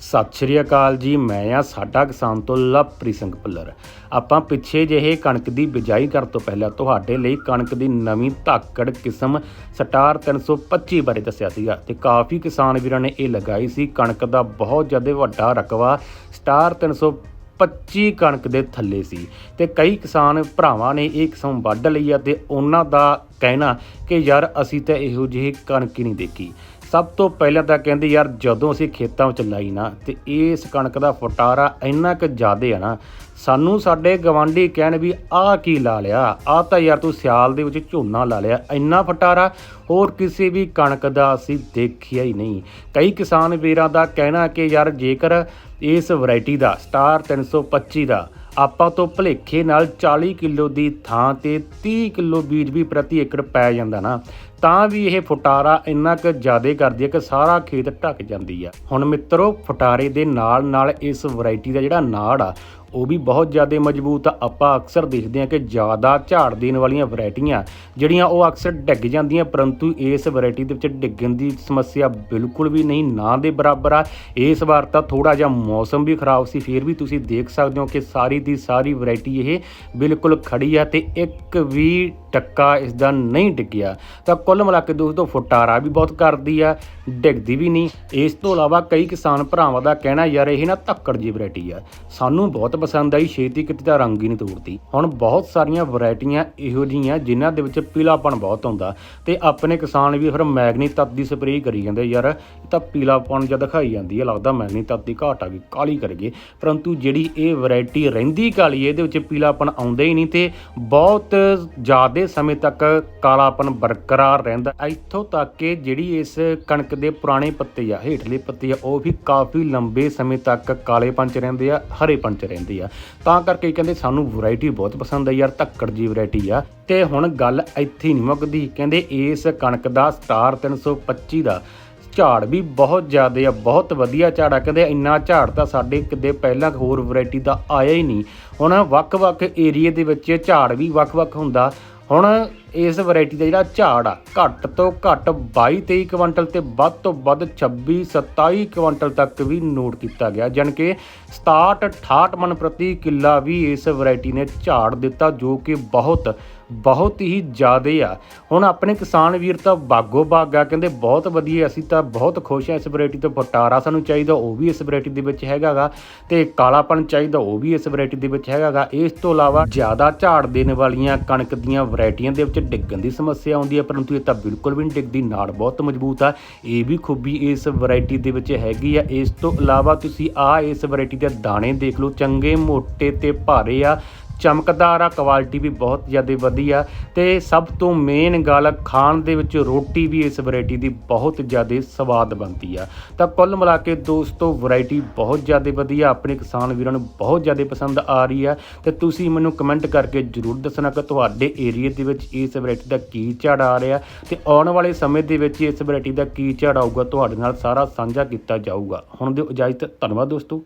ਸਤਿ ਸ਼੍ਰੀ ਅਕਾਲ ਜੀ, ਮੈਂ ਆ ਸਾਡਾ ਕਿਸਾਨ ਤੋਂ ਲਵਪ੍ਰੀਤ ਸਿੰਘ ਭੁੱਲਰ। ਆਪਾਂ ਪਿੱਛੇ ਜਿਹੇ ਕਣਕ ਦੀ ਬਿਜਾਈ ਕਰਨ ਤੋਂ ਪਹਿਲਾਂ ਤੁਹਾਡੇ ਲਈ ਕਣਕ ਦੀ ਨਵੀਂ ਧਾਕੜ ਕਿਸਮ ਸਟਾਰ 325 ਬਾਰੇ ਦੱਸਿਆ ਸੀਗਾ ਤੇ ਕਾਫੀ ਕਿਸਾਨ ਵੀਰਾਂ ਨੇ ਇਹ ਲਗਾਈ ਸੀ, ਕਣਕ ਦਾ ਬਹੁਤ ਜ਼ਿਆਦਾ ਵੱਡਾ ਰਕਬਾ ਸਟਾਰ 325 ਕਣਕ ਦੇ ਥੱਲੇ ਸੀ ਤੇ ਕਈ ਕਿਸਾਨ ਭਰਾਵਾਂ ਨੇ ਇਹ ਕਿਸਮ ਵੱਢ ਲਈ ਆ ਤੇ ਉਹਨਾਂ ਦਾ ਕਹਿਣਾ ਕਿ ਯਾਰ ਅਸੀਂ ਤਾਂ ਇਹੋ ਜਿਹੀ ਕਣਕ ਹੀ ਨਹੀਂ ਦੇਖੀ। ਸਭ ਤੋਂ ਪਹਿਲਾਂ ਤਾਂ ਕਹਿੰਦੇ ਯਾਰ ਜਦੋਂ ਅਸੀਂ ਖੇਤਾਂ ਵਿੱਚ ਲਾਈ ਨਾ, ਤੇ ਇਸ ਕਣਕ ਦਾ ਫਟਾਰਾ ਇੰਨਾ ਕੁ ਜ਼ਿਆਦੇ ਆ ਨਾ, ਸਾਨੂੰ ਸਾਡੇ ਗਵਾਂਢੀ ਕਹਿਣ ਵੀ ਆਹ ਕੀ ਲਾ ਲਿਆ, ਆਹ ਤਾਂ ਯਾਰ ਤੂੰ ਸਿਆਲ ਦੇ ਵਿੱਚ ਝੋਨਾ ਲਾ ਲਿਆ, ਇੰਨਾ ਫਟਾਰਾ ਹੋਰ ਕਿਸੇ ਵੀ ਕਣਕ ਦਾ ਅਸੀਂ ਦੇਖਿਆ ਹੀ ਨਹੀਂ। ਕਈ ਕਿਸਾਨ ਵੀਰਾਂ ਦਾ ਕਹਿਣਾ ਕਿ ਯਾਰ ਜੇਕਰ ਇਸ ਵੈਰਾਈਟੀ ਦਾ, ਸਟਾਰ 325 ਦਾ ਆਪਾਂ ਤੋਂ ਭਲੇਖੇ ਨਾਲ 40 ਕਿਲੋ ਦੀ ਥਾਂ ਤੇ 30 ਕਿਲੋ ਬੀਜ ਵੀ ਪ੍ਰਤੀ ਏਕੜ ਪੈ ਜਾਂਦਾ ਨਾ। ਤਾਂ ਵੀ ਇਹ ਫੁਟਾਰਾ ਇੰਨਾ ਕੁ ਜ਼ਿਆਦਾ ਕਰਦੀ ਹੈ ਕਿ ਸਾਰਾ ਖੇਤ ਢੱਕ ਜਾਂਦੀ ਆ। ਹੁਣ ਮਿੱਤਰੋ, ਫੁਟਾਰੇ ਦੇ ਨਾਲ ਨਾਲ ਇਸ ਵੈਰਾਈਟੀ ਦਾ ਜਿਹੜਾ ਨਾੜ ਆ, ਉਹ ਵੀ ਬਹੁਤ ਜ਼ਿਆਦਾ ਮਜ਼ਬੂਤ ਆ। ਆਪਾਂ ਅਕਸਰ ਦੇਖਦੇ ਹਾਂ ਕਿ ਜ਼ਿਆਦਾ ਝਾੜ ਦੇਣ ਵਾਲੀਆਂ ਵੈਰਾਈਟੀਆਂ, ਜਿਹੜੀਆਂ ਉਹ ਅਕਸਰ ਡਿੱਗ ਜਾਂਦੀਆਂ, ਪਰੰਤੂ ਇਸ ਵੈਰਾਈਟੀ ਦੇ ਵਿੱਚ ਡਿੱਗਣ ਦੀ ਸਮੱਸਿਆ ਬਿਲਕੁਲ ਵੀ ਨਹੀਂ, ਨਾ ਦੇ ਬਰਾਬਰ ਆ। ਇਸ ਵਾਰ ਤਾਂ ਥੋੜਾ ਜਿਹਾ ਮੌਸਮ ਵੀ ਖਰਾਬ ਸੀ। ਫਿਰ ਵੀ ਤੁਸੀਂ ਦੇਖ ਸਕਦੇ ਹੋ ਕਿ ਸਾਰੀ ਦੀ ਸਾਰੀ ਵੈਰਾਈਟੀ ਇਹ ਬਿਲਕੁਲ ਖੜੀ ਆ ਤੇ ਇੱਕ ਵੀ ਟੱਕਾ ਇਸ ਦਾ ਨਹੀਂ ਡਿੱਗਿਆ। ਤਾਂ ਕੁੱਲ ਮਿਲਾ ਕੇ ਦੋਸਤੋ, ਫੁਟਾਰਾ ਵੀ ਬਹੁਤ ਕਰਦੀ ਆ, ਡਿੱਗਦੀ ਵੀ ਨਹੀਂ। ਇਸ ਤੋਂ ਇਲਾਵਾ ਕਈ ਕਿਸਾਨ ਭਰਾਵਾਂ ਦਾ ਕਹਿਣਾ ਯਾਰ, ਇਹ ਨਾ ਧੱਕੜ ਜੀ ਵੈਰਾਈਟੀ ਆ। ਸਾਨੂੰ ਬਹੁਤ ਪਸੰਦ ਆਈ ਛੇਤੀ ਕਿਤੇ ਤਾਂ ਰੰਗ ਹੀ ਨਹੀਂ ਤੋੜਦੀ। ਹੁਣ ਬਹੁਤ ਸਾਰੀਆਂ ਵੈਰਾਈਟੀਆਂ ਇਹੋ ਜਿਹੀਆਂ ਜਿਨ੍ਹਾਂ ਦੇ ਵਿੱਚ ਪੀਲਾਪਣ ਬਹੁਤ ਆਉਂਦਾ ਤੇ ਆਪਣੇ ਕਿਸਾਨ ਵੀ ਫਿਰ ਮੈਗਨੀ ਤੱਤ ਦੀ ਸਪਰੇਅ ਕਰੀ ਜਾਂਦੇ ਯਾਰ, ਇਹ ਤਾਂ ਪੀਲਾਪਣ ਜਿਹਾ ਦਿਖਾਈ ਜਾਂਦੀ ਹੈ ਲੱਗਦਾ ਮੈਗਨੀ ਤੱਤ ਦੀ ਘਾਟ ਆ ਗਈ ਕਾਲੀ ਕਰ ਗਏ। ਪਰੰਤੂ ਜਿਹੜੀ ਇਹ ਵੈਰਾਈਟੀ ਰਹਿੰਦੀ ਕਾਲੀ ਇਹਦੇ ਵਿੱਚ ਪੀਲਾਪਣ ਆਉਂਦਾ ਹੀ ਨਹੀਂ ਤੇ ਬਹੁਤ ਜ਼ਿਆਦਾ ਸਮੇਂ ਤੱਕ ਕਾਲਾਪਨ ਬਰਕਰਾਰ ਰਹਿੰਦਾ ਇੱਥੋਂ ਤੱਕ ਕਿ ਜਿਹੜੀ ਇਸ ਕਣਕ ਦੇ ਪੁਰਾਣੇ ਪੱਤੇ ਆ, ਹੇਠਲੇ ਪੱਤੇ ਆ, ਉਹ ਵੀ ਕਾਫੀ ਲੰਬੇ ਸਮੇਂ ਤੱਕ ਕਾਲੇਪਨ 'ਚ ਰਹਿੰਦੇ ਆ, ਹਰੇ 'ਚ ਰਹਿੰਦੇ ਆ। ਤਾਂ ਕਰਕੇ ਕਹਿੰਦੇ ਸਾਨੂੰ ਵੈਰਾਈਟੀ ਬਹੁਤ ਪਸੰਦ ਆ ਯਾਰ, ਧੱਕੜ ਜੀ ਵੈਰਾਈਟੀ ਆ। ਤੇ ਹੁਣ ਗੱਲ ਇੱਥੇ ਨਹੀਂ ਮੁੱਕਦੀ। ਕਹਿੰਦੇ ਇਸ ਕਣਕ ਦਾ ਸਟਾਰ 325 ਦਾ ਝਾੜ ਵੀ ਬਹੁਤ ਜ਼ਿਆਦਾ ਆ, ਬਹੁਤ ਵਧੀਆ ਝਾੜ ਆ। ਕਹਿੰਦੇ ਇੰਨਾ ਝਾੜ ਤਾਂ ਸਾਡੇ ਕਿਤੇ ਪਹਿਲਾਂ ਹੋਰ ਵੈਰਾਈਟੀ ਦਾ ਆਇਆ ਹੀ ਨਹੀਂ। ਹੁਣ ਵੱਖ-ਵੱਖ ਏਰੀਏ ਦੇ ਵਿੱਚ ਝਾੜ ਵੀ ਵੱਖ-ਵੱਖ ਹੁੰਦਾ। ਹੁਣ ਇਸ ਵੈਰਾਈਟੀ ਦਾ ਜਿਹੜਾ ਝਾੜ ਆ, ਘੱਟ ਤੋਂ ਘੱਟ 22 23 ਕੁਇੰਟਲ ਤੇ ਵੱਧ ਤੋਂ ਵੱਧ 26 27 ਕੁਇੰਟਲ ਤੱਕ ਵੀ ਨੋਟ ਕੀਤਾ ਗਿਆ। ਜਾਣੀ ਕਿ 67 68 ਮਨ ਪ੍ਰਤੀ ਕਿੱਲਾ ਵੀ ਇਸ ਵੈਰਾਈਟੀ ਨੇ ਝਾੜ ਦਿੱਤਾ, ਜੋ ਕਿ ਬਹੁਤ ਬਹੁਤ ਹੀ ਜ਼ਿਆਦੇ ਆ। ਹੁਣ ਆਪਣੇ ਕਿਸਾਨ ਵੀਰ ਤਾਂ ਬਾਗੋ ਬਾਗ ਆ, ਕਹਿੰਦੇ ਬਹੁਤ ਵਧੀਆ, ਅਸੀਂ ਤਾਂ ਬਹੁਤ ਖੁਸ਼ ਆ ਇਸ ਵੈਰਾਈਟੀ ਤੋਂ। ਫਟਾਰਾ ਸਾਨੂੰ ਚਾਹੀਦਾ, ਉਹ ਵੀ ਇਸ ਵੈਰਾਈਟੀ ਦੇ ਵਿੱਚ ਹੈਗਾਗਾ ਤੇ ਕਾਲਾਪਣ ਚਾਹੀਦਾ, ਉਹ ਵੀ ਇਸ ਵੈਰਾਈਟੀ ਦੇ ਵਿੱਚ ਹੈਗਾਗਾ ਇਸ ਤੋਂ ਇਲਾਵਾ ਜ਼ਿਆਦਾ ਝਾੜ ਦੇਣ ਵਾਲੀਆਂ ਕਣਕ ਦੀਆਂ ਵੈਰਾਈਟੀਆਂ ਦੇ ਵਿੱਚ ਡਿੱਗਣ ਦੀ ਸਮੱਸਿਆ ਆਉਂਦੀ ਹੈ ਪਰੰਤੂ ਇਹ ਤਾਂ ਬਿਲਕੁਲ ਵੀ ਨਹੀਂ ਡਿੱਗਦੀ, ਨਾੜ ਬਹੁਤ ਮਜ਼ਬੂਤ ਆ। ਇਹ ਵੀ ਖੂਬੀ ਇਸ ਵੈਰਾਈਟੀ ਦੇ ਵਿੱਚ ਹੈਗੀ ਆ। ਇਸ ਤੋਂ ਇਲਾਵਾ ਤੁਸੀਂ ਆ ਇਸ ਵੈਰਾਈਟੀ ਦੇ ਦਾਣੇ ਦੇਖ ਲਓ, ਚੰਗੇ ਮੋਟੇ ਤੇ ਭਾਰੇ ਆ। ਚਮਕਦਾਰ ਆ ਕੁਆਲਿਟੀ ਵੀ ਬਹੁਤ ਜ਼ਿਆਦਾ ਵਧੀਆ ਤੇ ਸਭ ਤੋਂ ਮੇਨ ਗੱਲ ਖਾਣ ਦੇ ਵਿੱਚ ਰੋਟੀ ਵੀ ਇਸ ਵੈਰਾਈਟੀ ਦੀ ਬਹੁਤ ਜ਼ਿਆਦਾ ਸਵਾਦ ਬਣਦੀ ਆ। ਤਾਂ ਕੁੱਲ ਮਿਲਾ ਕੇ ਦੋਸਤੋ ਵੈਰਾਈਟੀ ਬਹੁਤ ਜ਼ਿਆਦਾ ਵਧੀਆ, ਆਪਣੇ ਕਿਸਾਨ ਵੀਰਾਂ ਨੂੰ ਬਹੁਤ ਜ਼ਿਆਦਾ ਪਸੰਦ ਆ ਰਹੀ ਆ ਤੇ ਤੁਸੀਂ ਮੈਨੂੰ ਕਮੈਂਟ ਕਰਕੇ ਜਰੂਰ ਦੱਸਣਾ ਕਿ ਤੁਹਾਡੇ ਏਰੀਆ ਦੇ ਵਿੱਚ ਇਸ ਵੈਰਾਈਟੀ ਦਾ ਕੀ ਝਾੜ ਆ ਰਿਹਾ ਤੇ ਆਉਣ ਵਾਲੇ ਸਮੇਂ ਦੇ ਵਿੱਚ ਇਸ ਵੈਰਾਈਟੀ ਦਾ ਕੀ ਝਾੜ ਆਊਗਾ, ਤੁਹਾਡੇ ਨਾਲ ਸਾਰਾ ਸਾਂਝਾ ਕੀਤਾ ਜਾਊਗਾ। ਹੁਣ ਦਿਓ ਇਜਾਜ਼ਤ, ਧੰਨਵਾਦ ਦੋਸਤੋ।